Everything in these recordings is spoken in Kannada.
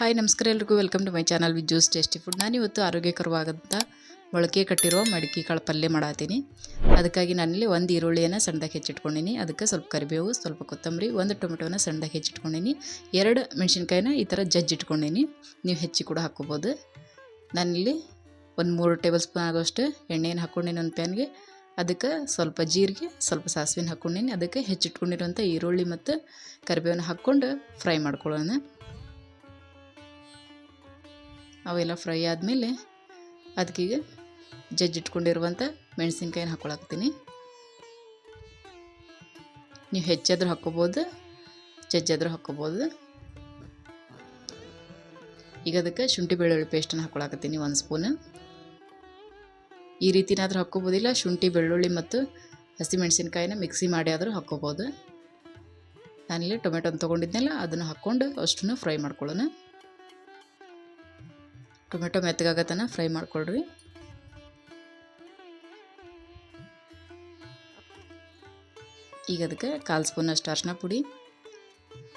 ಹಾಯ್, ನಮಸ್ಕಾರ ಎಲ್ರಿಗೂ. Welcome to my channel with juice tasty food ನಾನಿವತ್ತು ಆರೋಗ್ಯಕರವಾದಂಥ ಮೊಳಕೆ ಕಟ್ಟಿರೋ ಮಡಿಕೆ ಕಾಳು ಪಲ್ಯ ಮಾಡತ್ತೀನಿ ಅದಕ್ಕಾಗಿ ನಾನಿಲ್ಲಿ ಒಂದು ಈರುಳ್ಳಿಯನ್ನು ಸಣ್ಣದಾಗಿ ಹೆಚ್ಚಿಟ್ಕೊಂಡಿನಿ. ಅದಕ್ಕೆ ಸ್ವಲ್ಪ ಕರಿಬೇವು, ಸ್ವಲ್ಪ ಕೊತ್ತಂಬರಿ, ಒಂದು ಟೊಮೆಟೊನ ಸಣ್ಣದಾಗಿ ಹೆಚ್ಚಿಟ್ಕೊಂಡಿನಿ. ಎರಡು ಮೆಣಸಿನ್ಕಾಯಿನ ಈ ಥರ ಜಜ್ಜಿಟ್ಕೊಂಡಿನಿ ನೀವು ಹೆಚ್ಚಿ ಕೂಡ ಹಾಕ್ಕೋಬೋದು. ನಾನಿಲ್ಲಿ ಒಂದು ಮೂರು ಟೇಬಲ್ ಸ್ಪೂನ್ ಆಗೋಷ್ಟು ಎಣ್ಣೆಯನ್ನು ಹಾಕ್ಕೊಂಡಿನಿ ಒಂದು ಪ್ಯಾನ್ಗೆ ಅದಕ್ಕೆ ಸ್ವಲ್ಪ ಜೀರಿಗೆ, ಸ್ವಲ್ಪ ಸಾಸಿವೆನ ಹಾಕ್ಕೊಂಡಿನಿ. ಅದಕ್ಕೆ ಹೆಚ್ಚಿಟ್ಕೊಂಡಿರುವಂಥ ಈರುಳ್ಳಿ ಮತ್ತು ಕರಿಬೇವನ್ನ ಹಾಕ್ಕೊಂಡು ಫ್ರೈ ಮಾಡ್ಕೊಳ್ಳೋಣ. ಅವೆಲ್ಲ ಫ್ರೈ ಆದಮೇಲೆ ಅದಕ್ಕೀಗ ಜಜ್ಜಿಟ್ಕೊಂಡಿರುವಂಥ ಮೆಣಸಿನ್ಕಾಯಿನ ಹಾಕ್ಕೊಳಕ್ತೀನಿ ನೀವು ಹೆಚ್ಚಾದ್ರೂ ಹಾಕ್ಕೋಬೋದು, ಜಜ್ಜಾದ್ರೂ ಹಾಕ್ಕೋಬೋದು. ಈಗ ಅದಕ್ಕೆ ಶುಂಠಿ ಬೆಳ್ಳುಳ್ಳಿ ಪೇಸ್ಟನ್ನು ಹಾಕ್ಕೊಳಕತ್ತೀನಿ ಒಂದು ಸ್ಪೂನ್. ಈ ರೀತಿನಾದರೂ ಹಾಕ್ಕೋಬೋದಿಲ್ಲ ಶುಂಠಿ, ಬೆಳ್ಳುಳ್ಳಿ ಮತ್ತು ಹಸಿಮೆಣಸಿನ್ಕಾಯಿನ ಮಿಕ್ಸಿ ಮಾಡಿ ಆದರೂ ಹಾಕ್ಕೋಬೋದು. ನಾನಿಲ್ಲಿ ಟೊಮೆಟೊನ ತೊಗೊಂಡಿದ್ನಲ್ಲ, ಅದನ್ನು ಹಾಕ್ಕೊಂಡು ಅಷ್ಟನ್ನು ಫ್ರೈ ಮಾಡ್ಕೊಳ್ಳೋಣ. ಟೊಮೆಟೊ ಮೆತ್ತಗಾಗತನ ಫ್ರೈ ಮಾಡ್ಕೊಳ್ರಿ. ಈಗ ಅದಕ್ಕೆ ಕಾಲು ಸ್ಪೂನ್ ಅಷ್ಟು ಅರ್ಶಿನ ಪುಡಿ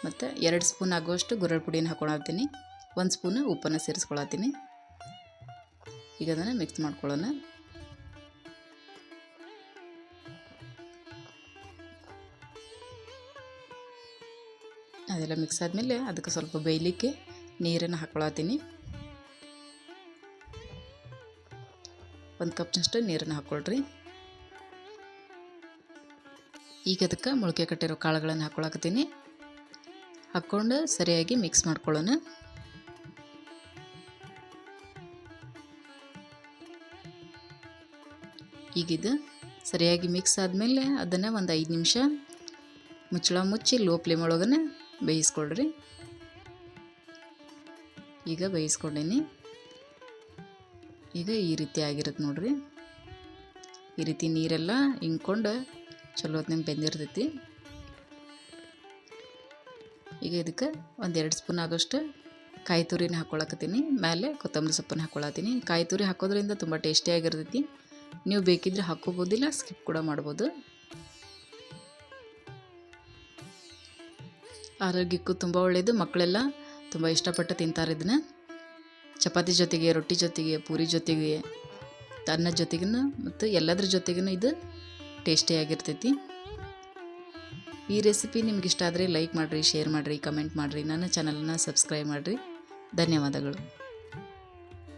ಮತ್ತು ಎರಡು ಸ್ಪೂನ್ ಆಗುವಷ್ಟು ಗುರಳ್ ಪುಡಿನ ಹಾಕ್ಕೊಳತ್ತೀನಿ ಒಂದು ಸ್ಪೂನ್ ಉಪ್ಪನ್ನು ಸೇರಿಸ್ಕೊಳತ್ತೀನಿ. ಈಗ ಅದನ್ನು ಮಿಕ್ಸ್ ಮಾಡ್ಕೊಳ್ಳೋಣ. ಅದೆಲ್ಲ ಮಿಕ್ಸ್ ಆದಮೇಲೆ ಅದಕ್ಕೆ ಸ್ವಲ್ಪ ಬೇಯಲಿಕ್ಕೆ ನೀರನ್ನು ಹಾಕ್ಕೊಳತ್ತೀನಿ ಒಂದು ಕಪ್ನಷ್ಟು ನೀರನ್ನು ಹಾಕ್ಕೊಳ್ರಿ. ಈಗ ಅದಕ್ಕೆ ಮೊಳಕೆ ಕಟ್ಟಿರೋ ಕಾಳುಗಳನ್ನು ಹಾಕ್ಕೊಳಕತ್ತೀನಿ. ಹಾಕ್ಕೊಂಡು ಸರಿಯಾಗಿ ಮಿಕ್ಸ್ ಮಾಡ್ಕೊಳ್ಳೋಣ. ಈಗಿದು ಸರಿಯಾಗಿ ಮಿಕ್ಸ್ ಆದಮೇಲೆ ಅದನ್ನು ಒಂದು ಐದು ನಿಮಿಷ ಮುಚ್ಚಳ ಮುಚ್ಚಿ ಲೋ ಫ್ಲೇಮ್ ಒಳಗನೆ ಬೇಯಿಸ್ಕೊಳ್ರಿ. ಈಗ ಬೇಯಿಸ್ಕೊಂಡೀನಿ. ಈಗ ಈ ರೀತಿ ಆಗಿರುತ್ತೆ ನೋಡ್ರಿ. ಈ ರೀತಿ ನೀರೆಲ್ಲ ಹಿಂಕೊಂಡು ಚಲೋ ಹೊತ್ತಿನ ಬೆಂದಿರ್ತೈತಿ. ಈಗ ಇದಕ್ಕೆ ಒಂದು ಎರಡು ಸ್ಪೂನ್ ಆಗೋಷ್ಟು ಕಾಯಿ ತುರಿನ ಹಾಕ್ಕೊಳಕತ್ತೀನಿ ಮೇಲೆ ಕೊತ್ತಂಬರಿ ಸೊಪ್ಪನ್ನು ಹಾಕ್ಕೊಳತ್ತೀನಿ ಕಾಯಿ ತುರಿ ಹಾಕೋದ್ರಿಂದ ತುಂಬ ಟೇಸ್ಟಿಯಾಗಿರ್ತೈತಿ ನೀವು ಬೇಕಿದ್ರೆ ಹಾಕ್ಕೋಬೋದಿಲ್ಲ ಸ್ಕಿಪ್ ಕೂಡ ಮಾಡ್ಬೋದು. ಆರೋಗ್ಯಕ್ಕೂ ತುಂಬ ಒಳ್ಳೆಯದು ಮಕ್ಕಳೆಲ್ಲ ತುಂಬ ಇಷ್ಟಪಟ್ಟು ತಿಂತಾರೆ ಇದನ್ನು. ಚಪಾತಿ ಜೊತೆಗೆ, ರೊಟ್ಟಿ ಜೊತೆಗೆ, ಪೂರಿ ಜೊತೆಗೆ ಅನ್ನ ಜೊತೆಗೂ ಮತ್ತು ಎಲ್ಲದ್ರ ಜೊತೆಗೂ ಇದು ಟೇಸ್ಟಿಯಾಗಿರ್ತೈತಿ ಈ ರೆಸಿಪಿ ನಿಮ್ಗೆ ಇಷ್ಟ ಆದರೆ ಲೈಕ್ ಮಾಡಿರಿ ಶೇರ್ ಮಾಡಿರಿ ಕಮೆಂಟ್ ಮಾಡಿರಿ, ನನ್ನ ಚಾನಲನ್ನು ಸಬ್ಸ್ಕ್ರೈಬ್ ಮಾಡಿರಿ. ಧನ್ಯವಾದಗಳು.